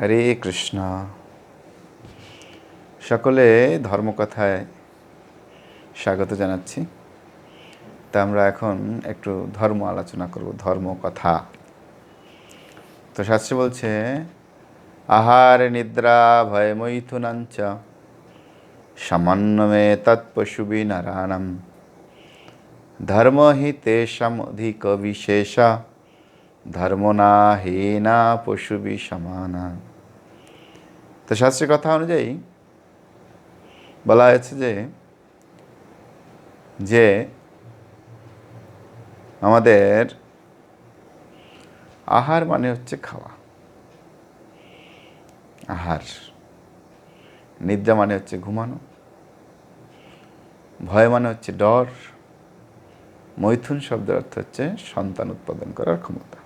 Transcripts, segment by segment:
হরে কৃষ্ণ। সকলে ধর্মকথায় স্বাগত জানাচ্ছি। তা আমরা এখন একটু ধর্ম আলোচনা করব, ধর্মকথা। তো শাস্ত্রে বলছে, আহার নিদ্রা ভয় মৈথুনাঞ্চ, সামান্যমে তৎপশুবি নারায়ণম। ধর্ম হি তেষাম অধিক বিশেষা ধর্ম না হেনা পশুবি সমানা। তো শাস্ত্রের কথা অনুযায়ী বলা হয়েছে যে যে আমাদের আহার মানে হচ্ছে খাওয়া। আহার। নিদ্রা মানে হচ্ছে ঘুমানো। ভয় মানে হচ্ছে ডর। মৈথুন শব্দের অর্থ হচ্ছে সন্তান উৎপাদন করার ক্ষমতা।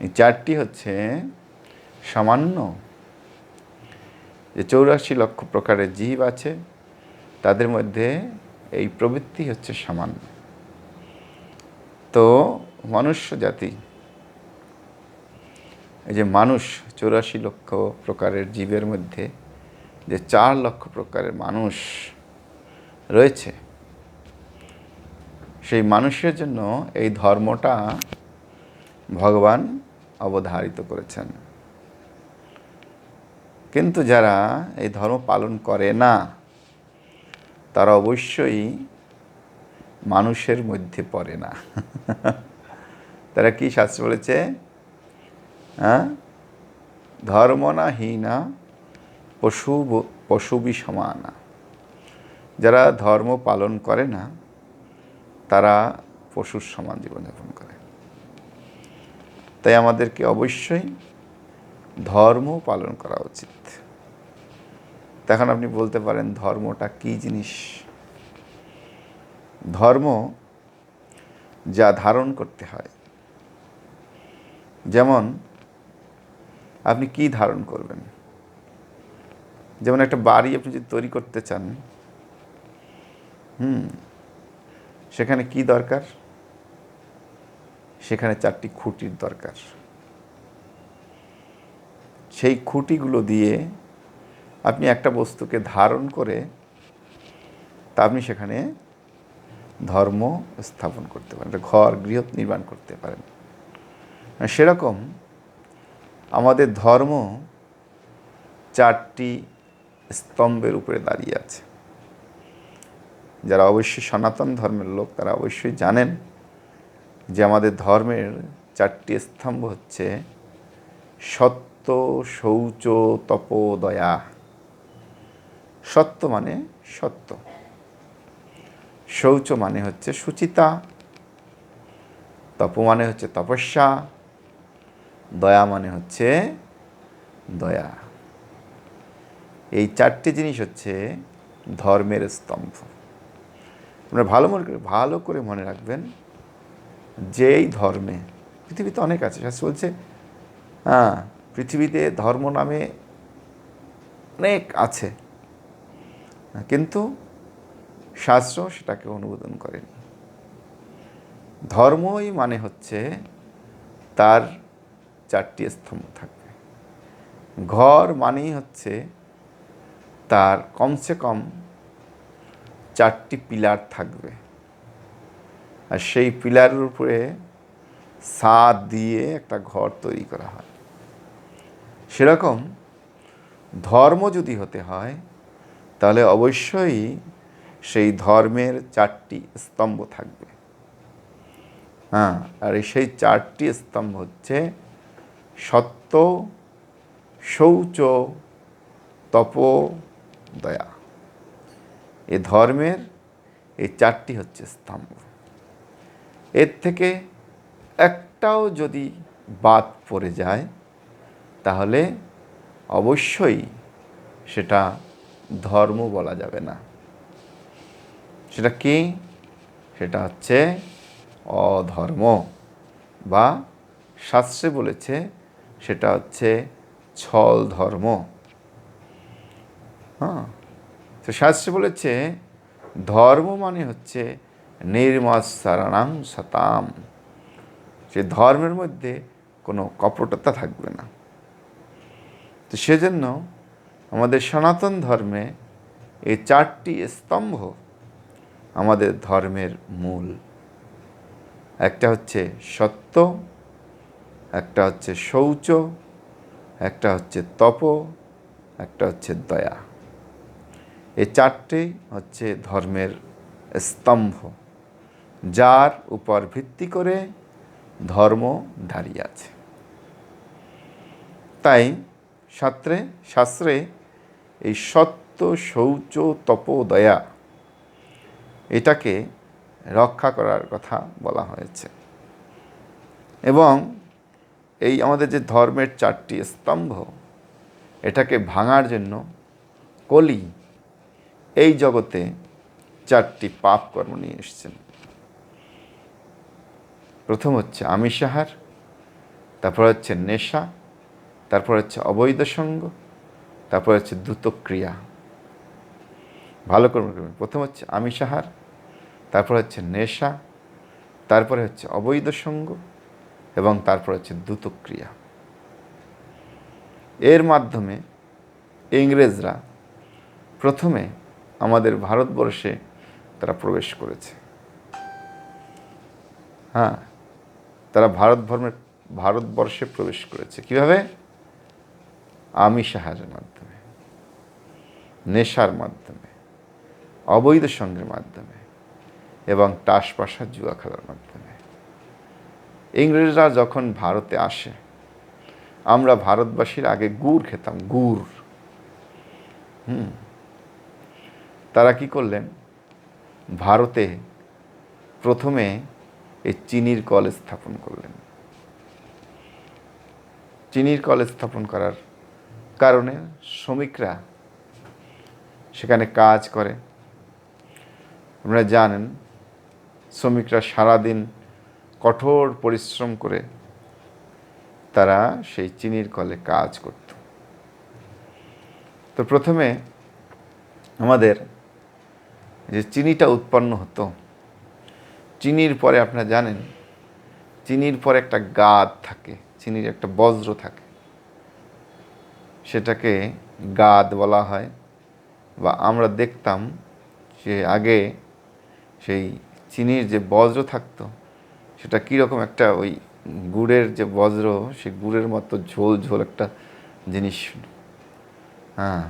এই চারটি হচ্ছে সামান্য যে চৌরাশি লক্ষ প্রকারের জীব আছে, তাদের মধ্যে এই প্রবৃত্তি হচ্ছে সামান্য। তো মনুষ্য জাতি, এই যে মানুষ চৌরাশি লক্ষ প্রকারের জীবের মধ্যে, যে চার লক্ষ প্রকারের মানুষ রয়েছে, সেই মানুষের জন্য এই ধর্মটা ভগবান অবধারিত করেছেন। কিন্তু যারা এই ধর্ম পালন করে না, তারা অবশ্যই মানুষের মধ্যে পড়ে না। তারা কি শাস্ত্র বলেছে? হ্যাঁ? ধর্ম না হীনা, পশু পশুবি সমানা। যারা ধর্ম পালন করে না, তারা পশুর সমান জীবনযাপন করে। তাই আমাদেরকে অবশ্যই ধর্ম পালন করা উচিত। তখন আপনি বলতে পারেন, ধর্মটা কি জিনিস? ধর্ম যা ধারণ করতে হয়। যেমন, আপনি কি ধারণ করবেন? যেমন একটা বাড়ি আপনি যদি তৈরি করতে চান, হুম, সেখানে কি দরকার? সেখানে চারটি খুঁটির দরকার। সেই খুঁটিগুলো দিয়ে আপনি একটা বস্তুকে ধারণ করে তা আপনি সেখানে ধর্ম স্থাপন করতে পারেন ঘর গৃহ নির্মাণ করতে পারেন। সেরকম আমাদের ধর্ম চারটি স্তম্ভের উপরে দাঁড়িয়ে আছে। যারা অবশ্যই সনাতন ধর্মের লোক, তারা অবশ্যই জানেন যে আমাদের ধর্মের চারটি স্তম্ভ হচ্ছে সত্য শৌচ তপ দয়া সত্য মানে সত্য। শৌচ মানে হচ্ছে সুচিতা। তপ মানে হচ্ছে তপস্যা। দয়া মানে হচ্ছে দয়া। এই চারটি জিনিস হচ্ছে ধর্মের স্তম্ভ। আপনারা ভালো মনে করে, ভালো করে মনে রাখবেন যেই ধর্মে পৃথিবীতে অনেক আছে। শাস্ত্র বলছে হ্যাঁ পৃথিবীতে ধর্ম নামে অনেক আছে। কিন্তু শাস্ত্র সেটাকে অনুমোদন করেনি। ধর্মই মানে হচ্ছে তার চারটি স্তম্ভ থাকবে। ঘর মানেই হচ্ছে তার কমসে কম চারটি পিলার থাকবে। আর সেই পিলারের উপরে সাদ দিয়ে একটা ঘর তৈরি করা হয়। সেরকম ধর্ম যদি হতে হয়, তাহলে অবশ্যই সেই ধর্মের চারটি স্তম্ভ থাকবে। হ্যাঁ আর সেই চারটি স্তম্ভ হচ্ছে সত্য, শৌচ তপ দয়া এ ধর্মের এই চারটি হচ্ছে স্তম্ভ। এর থেকে একটাও যদি বাদ পড়ে যায় তাহলে অবশ্যই সেটা ধর্ম বলা যাবে না। সেটা কি? সেটা হচ্ছে অধর্ম বা শাস্ত্রে বলেছে সেটা হচ্ছে ছল ধর্ম। হ্যাঁ তো শাস্ত্রে বলেছে ধর্ম মানে হচ্ছে নির্মৎসারাণাং সতাম। সে ধর্মের মধ্যে কোনো কপটতা থাকবে না। তো সেজন্য আমাদের সনাতন ধর্মে এই চারটি স্তম্ভ আমাদের ধর্মের মূল। একটা হচ্ছে সত্য, একটা হচ্ছে শৌচ, একটা হচ্ছে তপ, একটা হচ্ছে দয়া। এই চারটেই হচ্ছে ধর্মের স্তম্ভ, যার উপর ভিত্তি করে ধর্ম দাঁড়িয়ে আছে। তাই শাস্ত্রে শাস্ত্রে এই সত্য শৌচ তপ, দয়া এটাকে রক্ষা করার কথা বলা হয়েছে। এবং এই আমাদের যে ধর্মের চারটি স্তম্ভ, এটাকে ভাঙার জন্য কলি এই জগতে চারটি পাপ কর্ম নিয়ে এসেছেন। প্রথম হচ্ছে আমিষাহার, তারপর হচ্ছে নেশা তারপর হচ্ছে অবৈধ সঙ্গ, তারপর হচ্ছে দ্রুতক্রিয়া ভালো করে মনে করবেন। প্রথম হচ্ছে আমিষাহার, তারপর হচ্ছে নেশা, তারপরে হচ্ছে অবৈধ সঙ্গ এবং তারপর হচ্ছে দ্রুতক্রিয়া এর মাধ্যমে ইংরেজরা প্রথমে আমাদের ভারতবর্ষে তারা প্রবেশ করেছে। হ্যাঁ তারা ভারত ভারতবর্ষে প্রবেশ করেছে। কীভাবে? আমিষাহারের মাধ্যমে, নেশার মাধ্যমে, অবৈধ সঙ্গের মাধ্যমে এবং টাস পাশা জুয়া খেলার মাধ্যমে। ইংরেজরা যখন ভারতে আসে, আমরা ভারতবাসীর আগে গুড় খেতাম, গুড়। হুম। তারা কি করলেন? ভারতে প্রথমে এই চিনির কল স্থাপন করলেন। চিনির কল স্থাপন করার কারণে শ্রমিকরা সেখানে কাজ করে। আপনারা জানেন, শ্রমিকরা সারাদিন কঠোর পরিশ্রম করে তারা সেই চিনির কলে কাজ করত। তো প্রথমে আমাদের যে চিনিটা উৎপন্ন হতো, চিনির পরে আপনারা জানেন, চিনির পরে একটা গাদ থাকে, চিনির একটা বজ্র থাকে। সেটাকে গাদ বলা হয় বা আমরা দেখতাম যে আগে সেই চিনির যে বজ্র থাকতো, সেটা কীরকম একটা ওই গুড়ের যে বজ্র সে গুড়ের মতো ঝোল ঝোল একটা জিনিস। হ্যাঁ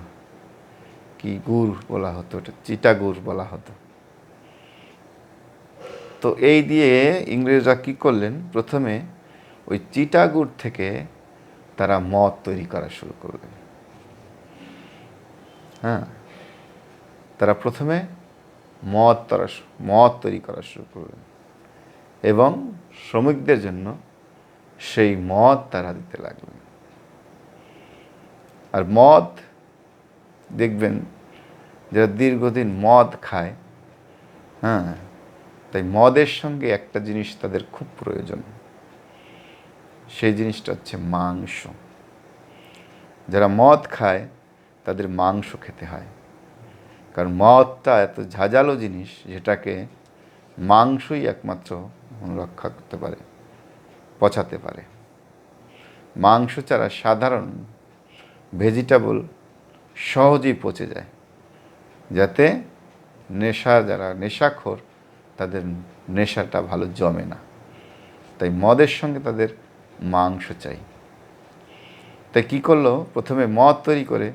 কি গুড় বলা হতো এটা চিটা গুড় বলা হতো। তো এই দিয়ে ইংরেজরা কি করলেন? প্রথমে ওই চিটা গুড় থেকে তারা মদ তৈরি করা শুরু করলেন হ্যাঁ? তারা প্রথমে মদ তারা মদ তৈরি করা শুরু করলেন এবং শ্রমিকদের জন্য সেই মদ তারা দিতে লাগলেন আর মদ, দেখবেন যারা দীর্ঘদিন মদ খায় হ্যাঁ তাই মদের সঙ্গে একটা জিনিস তাদের খুব প্রয়োজন। সেই জিনিসটা হচ্ছে মাংস। যারা মদ খায়, তাদের মাংস খেতে হয়। কারণ মদটা এত ঝাঁঝালো জিনিস, যেটাকে মাংসই একমাত্র রক্ষা করতে পারে, পচাতে পারে। মাংস ছাড়া সাধারণ ভেজিটেবল সহজেই পচে যায়। যাতে নেশা যারা নেশাখোর, তাদের নেশাটা ভালো জমে না। তাই মদের সঙ্গে তাদের মাংস চাই। তাই কী করল? প্রথমে মদ তৈরি করে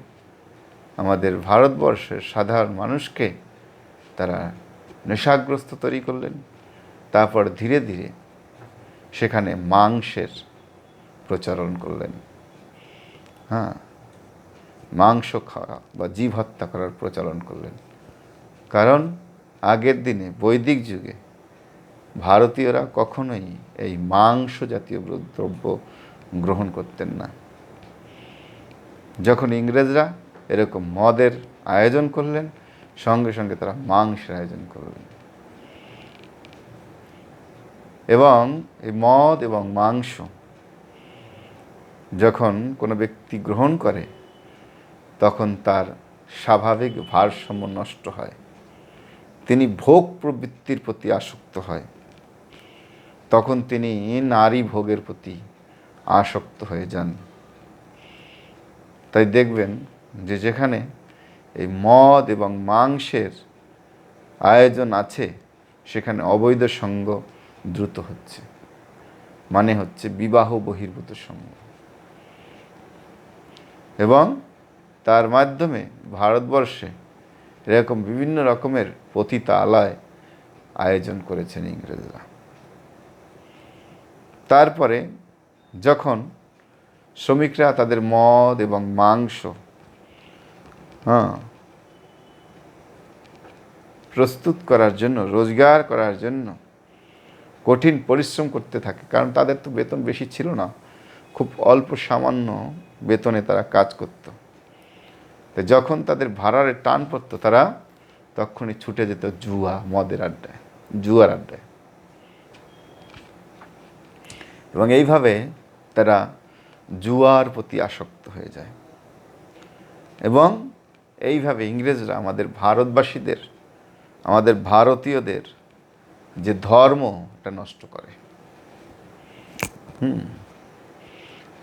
আমাদের ভারতবর্ষের সাধারণ মানুষকে তারা নেশাগ্রস্ত তৈরি করলেন। তারপর ধীরে ধীরে সেখানে মাংসের প্রচলন করলেন। হ্যাঁ মাংস খাওয়া বা জীব হত্যা করার প্রচলন করলেন। কারণ আগের দিনে বৈদিক যুগে ভারতীয়রা কখনোই এই মাংস জাতীয় দ্রব্য গ্রহণ করতেন না। যখন ইংরেজরা এরকম মদের আয়োজন করলেন, সঙ্গে সঙ্গে তারা মাংসের আয়োজন করলেন। এবং এই মদ এবং মাংস যখন কোনো ব্যক্তি গ্রহণ করে, তখন তার স্বাভাবিক ভারসাম্য নষ্ট হয়। তিনি ভোগ প্রবৃত্তির প্রতি আসক্ত হয়। তখন তিনি নারী ভোগের প্রতি আসক্ত হয়ে যান। তাই দেখবেন যে যেখানে এই মদ এবং মাংসের আয়োজন আছে, সেখানে অবৈধ সঙ্গ দ্রুত হচ্ছে। মানে হচ্ছে বিবাহ বহির্ভূত সঙ্গ। এবং তার মাধ্যমে ভারতবর্ষে এরকম বিভিন্ন রকমের পতিতালয় আয়োজন করেছেন ইংরেজরা। তারপরে যখন শ্রমিকরা তাদের মদ এবং মাংস হ্যাঁ প্রস্তুত করার জন্য, রোজগার করার জন্য কঠিন পরিশ্রম করতে থাকে, কারণ তাদের তো বেতন বেশি ছিল না, খুব অল্প সামান্য বেতনে তারা কাজ করত। তো যখন তাদের ভাড়ার টান পড়তো তারা তখনই ছুটে যেত জুয়া, মদের আড্ডায়, জুয়ার আড্ডায়। এবং এইভাবে তারা জুয়ার প্রতি আসক্ত হয়ে যায়। এবং এইভাবে ইংরেজরা আমাদের ভারতবাসীদের, আমাদের ভারতীয়দের যে ধর্ম, এটা নষ্ট করে। হুম।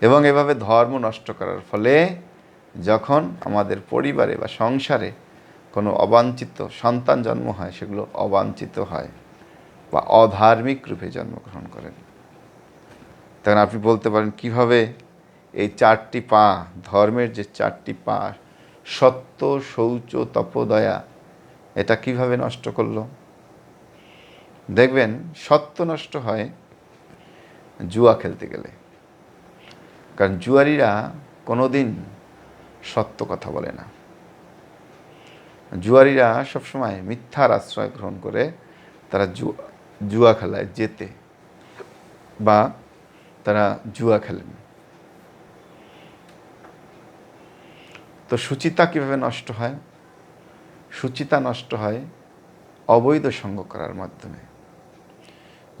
এবং এভাবে ধর্ম নষ্ট করার ফলে যখন আমাদের পরিবারে বা সংসারে কোনো অবাঞ্ছিত সন্তান জন্ম হয়, সেগুলো অবাঞ্ছিত হয় বা অধার্মিক রূপে জন্মগ্রহণ করেন। তখন আপনি বলতে পারেন, কীভাবে এই চারটি পা, ধর্মের যে চারটি পা, সত্য, শৌচ, তপদয়া, এটা কীভাবে নষ্ট করল? দেখবেন, সত্য নষ্ট হয় জুয়া খেলতে গেলে। কারণ জুয়ারিরা কোনোদিন সত্য কথা বলে না। জুয়ারিরা সবসময় মিথ্যার আশ্রয় গ্রহণ করে, তারা জুয়া খেলায় যেতে বা তারা জুয়া খেলেন। তো সুচিতা কীভাবে নষ্ট হয়? সুচিতা নষ্ট হয় অবৈধ সঙ্গ করার মাধ্যমে।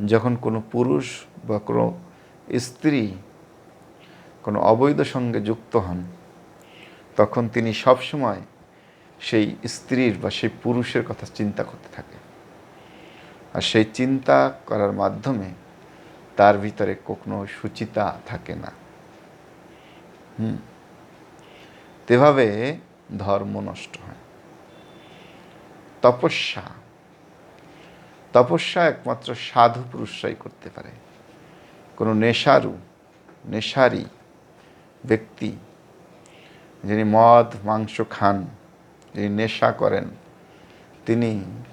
যখন কোনো পুরুষ বা কোনো স্ত্রী কোনো অবৈধ সঙ্গে যুক্ত হন, তখন তিনি সবসময় সেই স্ত্রীর বা সেই পুরুষের কথা চিন্তা করতে থাকে। আর সেই চিন্তা করার মাধ্যমে তার ভিতরে কখনো সুচিতা থাকে না। হুম। তেভাবে ধর্ম নষ্ট হয়। তপস্যা। তপস্যা একমাত্র সাধু পুরুষরাই করতে পারে। কোনো নেশারু, নেশারি ব্যক্তি যিনি মদ, মাংস খান, যিনি নেশা করেন, তিনি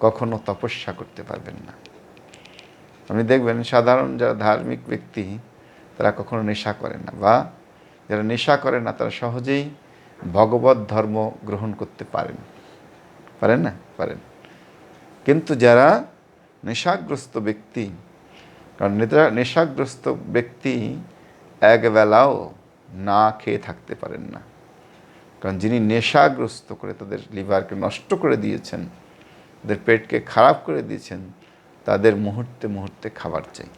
কখনো তপস্যা করতে পারবেন না। আপনি দেখবেন সাধারণ যারা ধার্মিক ব্যক্তি, তারা কখনো নেশা করেন না বা যারা নেশা করে না, তারা সহজেই ভগবত ধর্ম গ্রহণ করতে পারেন। পারেন না? পারেন। কিন্তু যারা নেশাগ্রস্ত ব্যক্তি, কারণ নেশাগ্রস্ত ব্যক্তি একবেলাও না খেয়ে থাকতে পারেন না। কারণ যিনি নেশাগ্রস্ত করে তাদের লিভারকে নষ্ট করে দিয়েছেন, তাদের পেটকে খারাপ করে দিয়েছেন তাদের মুহূর্তে মুহূর্তে খাবার চাই।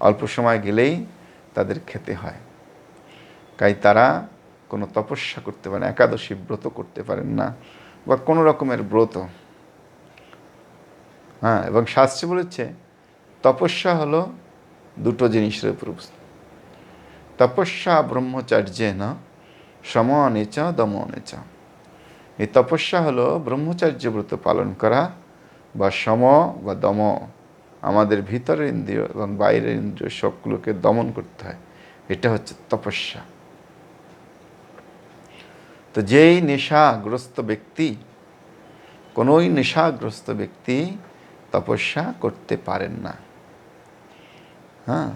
অল্প সময় গেলেই তাদের খেতে হয়। তাই তারা কোনো তপস্যা করতে পারেন না, একাদশী ব্রত করতে পারেন না বা কোনো রকমের ব্রত। হ্যাঁ এবং শাস্ত্রে বলেছে তপস্যা হলো দুটো জিনিসের উপর তপস্যা ব্রহ্মচার্যে না সম অনেচা দম অনেচা এই তপস্যা হলো ব্রহ্মচার্য ব্রত পালন করা বা সম বা দম, আমাদের ভিতরের ইন্দ্রিয় এবং বাইরের ইন্দ্রিয় সবগুলোকে দমন করতে হয়। এটা হচ্ছে তপস্যা। তো যেই নেশাগ্রস্ত ব্যক্তি, কোনোই নেশাগ্রস্ত ব্যক্তি তপস্যা করতে পারেন না। হ্যাঁ?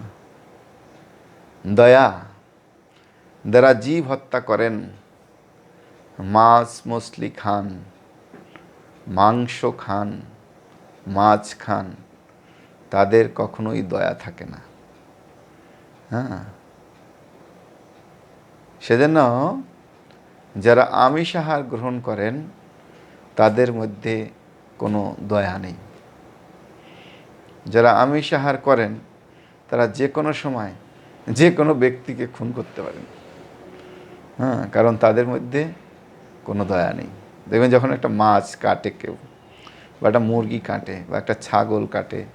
দয়া, যারা জীব হত্যা করেন, মাছ মছলি খান, মাংস খান মাছ খান তাদের কখনোই দয়া থাকে না। হ্যাঁ। সেজন্য যারা আমিষ আহার গ্রহণ করেন, তাদের মধ্যে কোনো দয়া নেই। যারা আমিষ আহার করেন, তারা যে কোনো সময় যে কোনো ব্যক্তিকে খুন করতে পারেন। হ্যাঁ কারণ তাদের মধ্যে কোনো দয়া নেই। দেখবেন যখন একটা মাছ কাটে কেউ বা একটা মুরগি কাটে, বা একটা ছাগল কাটে,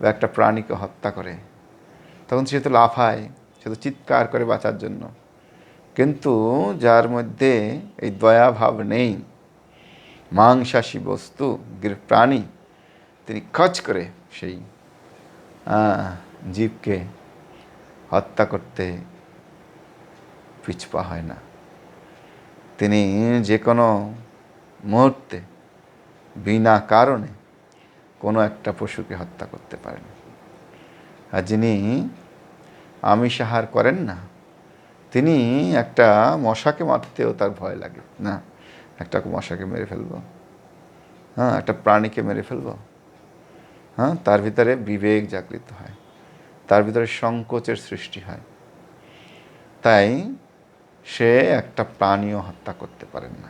বা একটা প্রাণীকে হত্যা করে। তখন সে তো লাফায়, সে তো চিৎকার করে বাঁচার জন্য। কিন্তু যার মধ্যে এই দয়াভাব নেই, মাংসাশী বস্তু প্রাণী, তিনি খচ করে সেই জীবকে হত্যা করতে পিছপা হয় না। তিনি যে কোনো মুহূর্তে বিনা কারণে কোনো একটা পশুকে হত্যা করতে পারেন। আর যিনি আমিষ আহার করেন না, তিনি একটা মশাকে মারতেও তার ভয় লাগে। না, একটা মশাকে মেরে ফেলব। হ্যাঁ একটা প্রাণীকে মেরে ফেলব। হ্যাঁ তার ভিতরে বিবেক জাগৃত হয়। তার ভিতরে সংকোচের সৃষ্টি হয়। তাই সে একটা প্রাণীও হত্যা করতে পারেন না।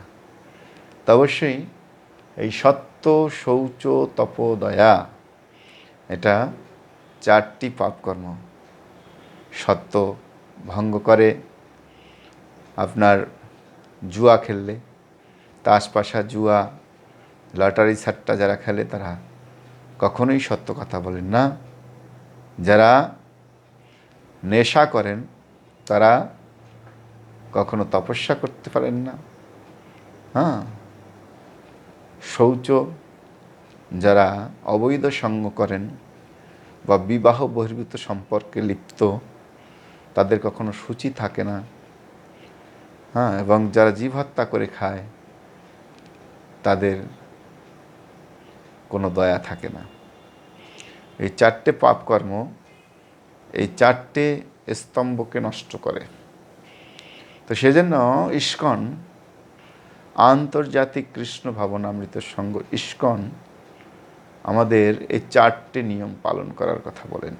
তা অবশ্যই এই সত্য, শৌচ তপ দয়া এটা চারটি পাপকর্ম। সত্য ভঙ্গ করে, আপনার জুয়া খেললে, তাসপাশা জুয়া, লটারি সাট্টা যারা খেলে তারা কখনোই সত্য কথা বলেন না। যারা নেশা করেন, তারা কখনো তপস্যা করতে পারেন না। হ্যাঁ? শৌচ যারা অবৈধ সঙ্গ করেন বা বিবাহ বহির্ভূত সম্পর্কে লিপ্ত, তাদের কখনো সূচি থাকে না। হ্যাঁ এবং যারা জীব হত্যা করে খায়, তাদের কোনো দয়া থাকে না। এই চারটে পাপকর্ম এই চারটে স্তম্ভকে নষ্ট করে। তো সেজন্য ইস্কন আন্তর্জাতিক কৃষ্ণ ভাবনামৃত সঙ্গ ইস্কন আমাদের এই চারটে নিয়ম পালন করার কথা বলেন।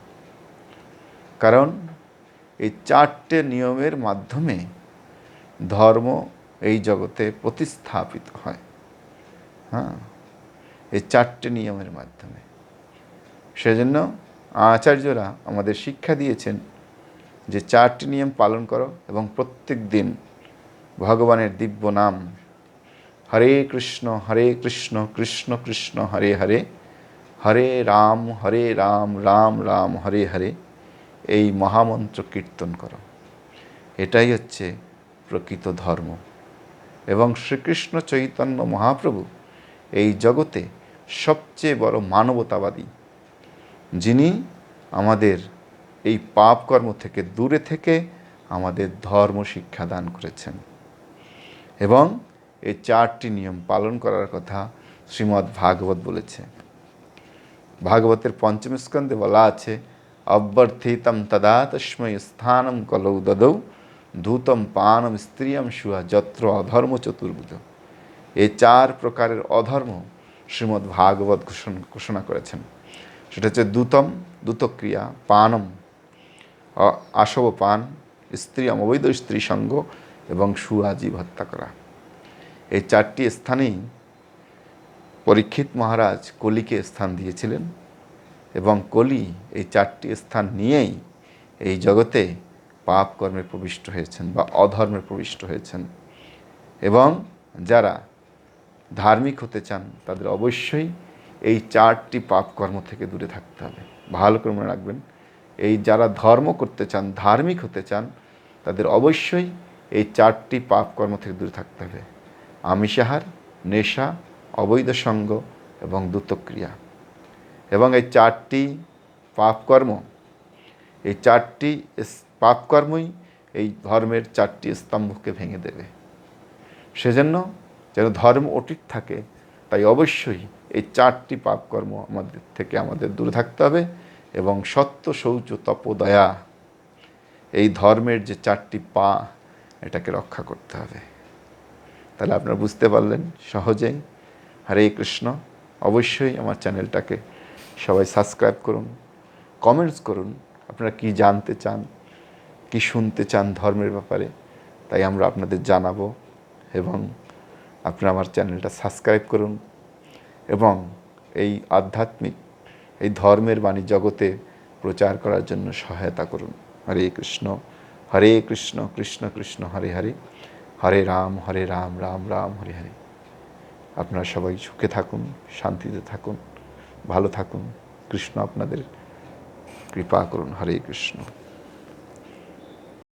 কারণ এই চারটে নিয়মের মাধ্যমে ধর্ম এই জগতে প্রতিস্থাপিত হয়। হ্যাঁ এই চারটে নিয়মের মাধ্যমে। সেজন্য আচার্যরা আমাদের শিক্ষা দিয়েছেন যে চারটি নিয়ম পালন করো এবং প্রত্যেক দিন ভগবানের দিব্য নাম হরে কৃষ্ণ হরে কৃষ্ণ কৃষ্ণ কৃষ্ণ, হরে হরে। হরে রাম হরে রাম রাম রাম, হরে হরে। এই মহামন্ত্র কীর্তন করো। এটাই হচ্ছে প্রকৃত ধর্ম। এবং শ্রীকৃষ্ণ চৈতন্য মহাপ্রভু এই জগতে সবচেয়ে বড় মানবতাবাদী। যিনি আমাদের এই পাপ কর্ম থেকে দূরে থেকে আমাদের ধর্ম শিক্ষা দান করেছেন। এবং এই চারটি নিয়ম পালন করার কথা শ্রীমদ্ ভাগবত বলেছে। ভাগবতের পঞ্চম স্কন্ধে বলা আছে, অব্যর্থিতম তদা তস্মৈ স্থানম কলৌ দদৌ, ধূতম পানম স্ত্রিয়ম শুয়া যত্র অধর্ম চতুর্ভুজ। এই চার প্রকারের অধর্ম শ্রীমদ্ ভাগবত ঘোষণা করেছেন। সেটা হচ্ছে দূতম দূতক্রিয়া পানম আসব পান স্ত্রী অবৈধ স্ত্রী সঙ্গ এবং সুয়াজীব হত্যা করা। এই চারটি স্থানেই পরীক্ষিত মহারাজ কলিকে স্থান দিয়েছিলেন এবং কলি এই চারটি স্থান নিয়েই এই জগতে পাপ কর্মে প্রবিষ্ট হয়েছেন বা অধর্মে প্রবিষ্ট হয়েছেন। এবং যারা ধার্মিক হতে চান, তাদের অবশ্যই এই চারটি পাপ কর্ম থেকে দূরে থাকতে হবে। ভালো করে মনে রাখবেন, এই যারা ধর্ম করতে চান, ধার্মিক হতে চান, তাদের অবশ্যই এই চারটি পাপ কর্ম থেকে দূরে থাকতে হবে। আমিষাহার, নেশা, অবৈধ সঙ্গ এবং দ্রুতক্রিয়া। এবং এই চারটি পাপকর্ম, এই চারটি পাপকর্মই এই ধর্মের চারটি স্তম্ভকে ভেঙে দেবে। সেজন্য যেন ধর্ম অটুট থাকে, তাই অবশ্যই এই চারটি পাপকর্ম আমাদের থেকে আমাদের দূরে থাকতে হবে এবং সত্য, শৌচ তপ দয়া এই ধর্মের যে চারটি পা, এটাকে রক্ষা করতে হবে। তাহলে আপনারা বুঝতে পারলেন সহজেই। হরে কৃষ্ণ। অবশ্যই আমার চ্যানেলটাকে সবাই সাবস্ক্রাইব করুন, কমেন্টস করুন, আপনারা কি জানতে চান, কি শুনতে চান ধর্মের ব্যাপারে, তাই আমরা আপনাদের জানাব এবং আপনারা আমার চ্যানেলটা সাবস্ক্রাইব করুন এবং এই আধ্যাত্মিক, এই ধর্মের বাণী জগতে প্রচার করার জন্য সহায়তা করুন। হরে কৃষ্ণ হরে কৃষ্ণ কৃষ্ণ কৃষ্ণ, হরে হরে। হরে রাম হরে রাম রাম রাম, হরে হরে। আপনারা সবাই সুখে থাকুন, শান্তিতে থাকুন, ভালো থাকুন। কৃষ্ণ আপনাদের কৃপা করুন। হরে কৃষ্ণ।